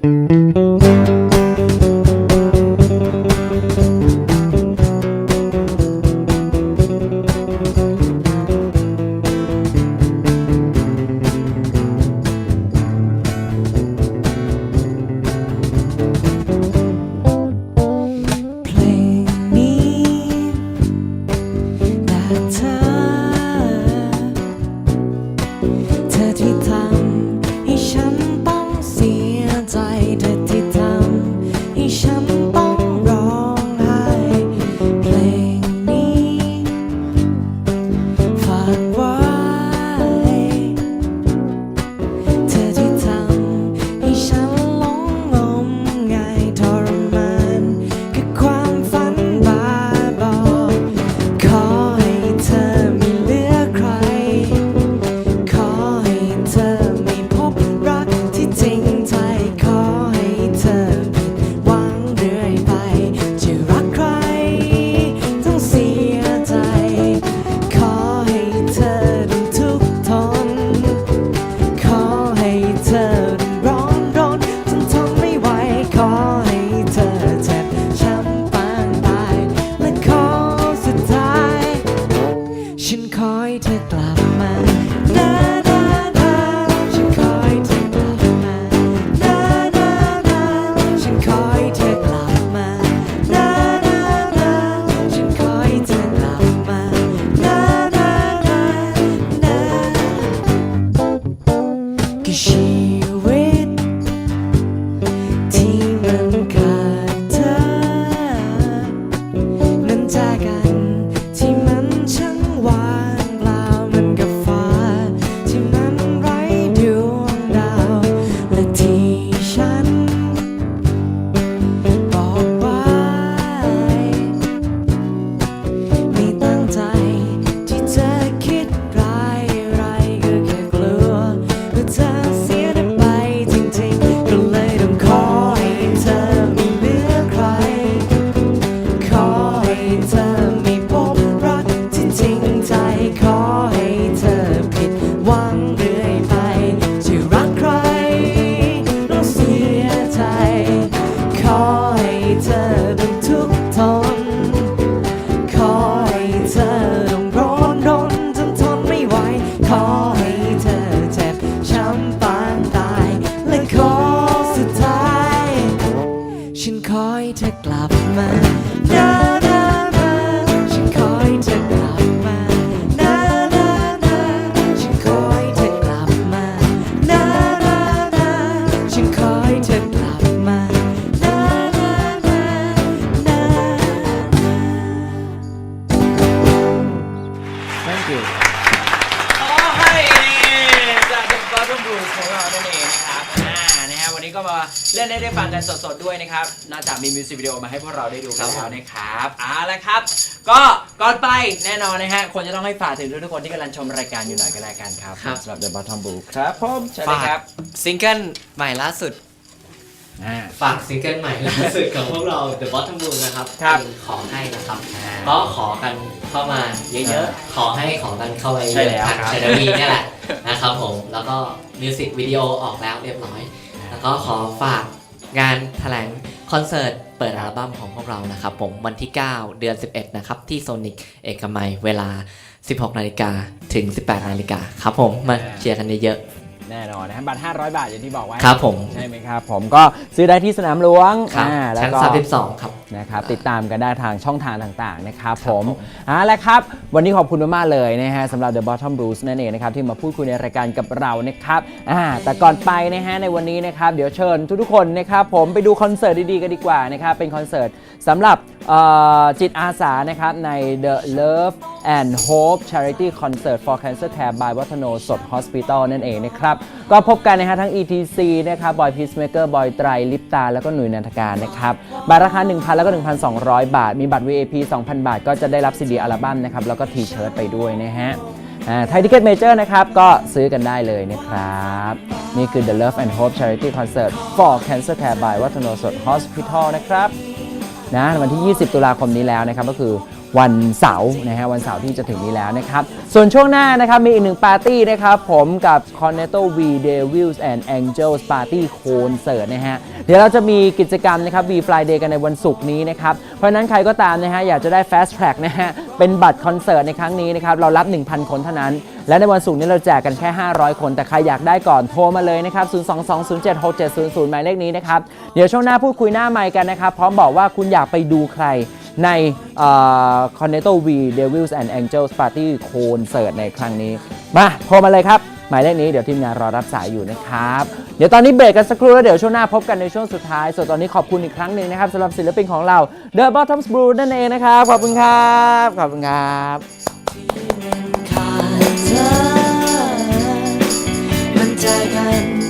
เพ ให้ ก็มาเล่นได้ได้ฟังกันสดๆด้วยนะครับนอกจากมีมิวสิกวิดีโอมาให้พวกเราได้ดูกันแล้วนะครับเอาละครับ ก็ก่อนไปแน่นอนนะฮะควรจะต้องให้ฝากถึงทุกๆคนที่กำลังชมรายการอยู่หน่อยก็แล้วกันครับครับ สำหรับ The Bottom Blue ครับผมเชิญเลยฝากครับซิงเกิลใหม่ล่าสุด อ่า ฝากซิงเกิลใหม่ล่าสุดของพวกเรา The Bottom Blue นะครับครับ เป็นขอให้นะครับอ่าก็ขอกันเข้ามาเยอะๆ ขอให้ของกันเข้าไปใช่แล้วทางครับชนวีเนี่ยแหละนะครับผม แล้วก็มิวสิกวิดีโอออกแล้วเรียบร้อย แล้วก็ขอฝากงานแถลงคอนเสิร์ตเปิดอัลบั้มของพวกเรานะครับ ผมวันที่ 9 เดือน 11 นะครับ ที่โซนิกเอกมัยเวลา 16 นาฬิกาถึง 18 นาฬิกาครับผมมาเชียร์กันเยอะแน่นอนนะครับบัตร500 บาทอย่างที่บอกไว้ๆครับผม ใช่ไหมครับ ผมก็ซื้อได้ที่สนามหลวงครับอ่าแล้วชั้นก็32 ครับ นะครับติดตามกันได้ทางช่องทางต่างๆนะครับครับผมผมเอาละครับ วันนี้ขอบคุณมากๆเลยนะฮะสำหรับ The Bottom Blues นั่นเองนะครับที่มาพูดคุยในรายการกับเรานะครับอ่าแต่ก่อนไปนะฮะในวันนี้นะครับเดี๋ยวเชิญทุกๆคนนะครับผมไปดูคอนเสิร์ตดีๆกันดีกว่านะครับเป็นคอนเสิร์ตสำหรับเอ่อจิตอาสานะครับใน The Love and Hope Charity Concert for Cancer Care by วัฒโนสด Hospital นั่นเองนะครับก็พบกันนะฮะทั้ง ETC นะครับบอยพีซเมเกอร์บอยไตรลิปตาแล้วก็หนุ่ยนันทการนะครับบัตรราคา1,000แล้วก็ 1,200 บาท มีบัตร VIP 2,000 บาท ก็จะได้รับซีดีอัลบั้มนะครับ แล้วก็ทีเชิร์ตไปด้วยนะฮะไทยทิเก็ตเมเจอร์นะครับ ก็ซื้อกันได้เลยนะครับ นี่คือ The Love and Hope Charity Concert for Cancer Care by วัฒโนสด Hospital นะครับนะวันที่ 20 ตุลาคมนี้แล้วนะครับ ก็คือวันเสาร์นะฮะวันเสาร์ที่จะถึงนี้แล้วนะครับ ส่วนช่วงหน้านะครับ มีอีกหนึ่งปาร์ตี้นะครับ ผมกับ Cornetto V Devils and Angels Party Concert นะฮะ เดี๋ยวเราจะมีกิจกรรมนะครับ V Friday กันในวันศุกร์นี้นะครับ เพราะฉะนั้นใครก็ตามนะฮะอยากจะได้ Fast Track นะฮะเป็นบัตรคอนเสิร์ตในครั้งนี้นะครับเรารับ 1,000 คนเท่านั้น และในวันศุกร์นี้เราแจกกันแค่ 500 คน แต่ใครอยากได้ก่อนโทรมาเลยนะครับ022076700 หมายเลขนี้นะครับเดี๋ยวช่วงหน้าพูดคุยหน้าไมค์กันนะครับพร้อมบอกว่าคุณอยากไปดูใครในเอ่อ Cornetto V Devils and Angels Party Concert ในครั้งนี้ มาโทรมาเลยครับ หมายเลขนี้เดี๋ยวทีมงานรอรับสายอยู่นะครับ เดี๋ยวตอนนี้เบรกกันสักครู่แล้วเดี๋ยวช่วงหน้าพบกันในช่วงสุดท้าย ส่วนตอนนี้ขอบคุณอีกครั้งหนึ่งนะครับสำหรับศิลปินของเรา The Bottoms Blue นั่นเองนะครับ ขอบคุณครับ ขอบคุณครับมันใจกัน